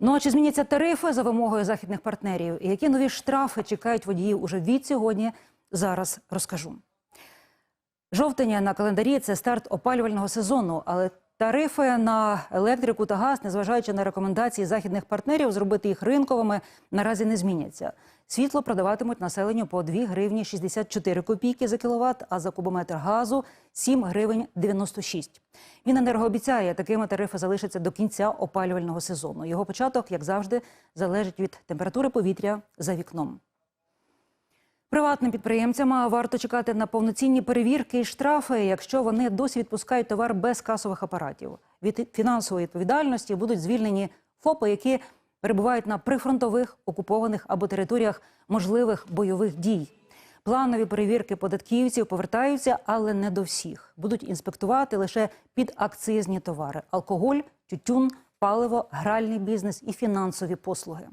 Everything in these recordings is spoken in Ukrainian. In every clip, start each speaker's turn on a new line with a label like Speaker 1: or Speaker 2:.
Speaker 1: Ну а чи зміняться тарифи за вимогою західних партнерів? І які нові штрафи чекають водіїв уже від сьогодні? Зараз розкажу. Жовтення на календарі це старт опалювального сезону, але тарифи на електрику та газ, незважаючи на рекомендації західних партнерів, зробити їх ринковими, наразі не зміняться. Світло продаватимуть населенню по 2 гривні 64 копійки за кіловат, а за кубометр газу 7 гривень 96. Міненерго обіцяє, такими тарифи залишаться до кінця опалювального сезону. Його початок, як завжди, залежить від температури повітря за вікном. Приватним підприємцям варто чекати на повноцінні перевірки і штрафи, якщо вони досі відпускають товар без касових апаратів. Від фінансової відповідальності будуть звільнені ФОПи, які перебувають на прифронтових, окупованих або територіях можливих бойових дій. Планові перевірки податківців повертаються, але не до всіх. Будуть інспектувати лише підакцизні товари: алкоголь, тютюн, паливо, гральний бізнес і фінансові послуги.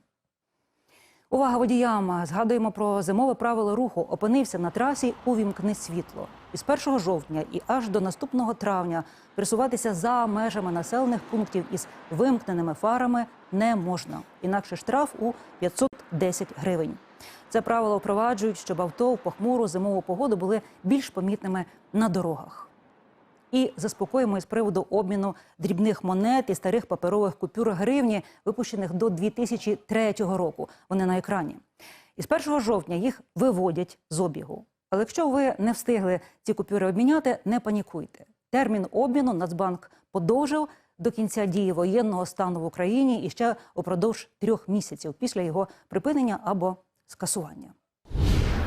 Speaker 1: Увага водіям! Згадуємо про зимове правило руху. Опинився на трасі увімкни світло. Із 1 жовтня і аж до наступного травня пересуватися за межами населених пунктів із вимкненими фарами не можна. Інакше штраф у 510 гривень. Це правило впроваджують, щоб авто в похмуру зимову погоду були більш помітними на дорогах. І заспокоїмо із приводу обміну дрібних монет і старих паперових купюр гривні, випущених до 2003 року. Вони на екрані. Із 1 жовтня їх виводять з обігу. Але якщо ви не встигли ці купюри обміняти, не панікуйте. Термін обміну Нацбанк подовжив до кінця дії воєнного стану в Україні і ще упродовж трьох місяців після його припинення або скасування.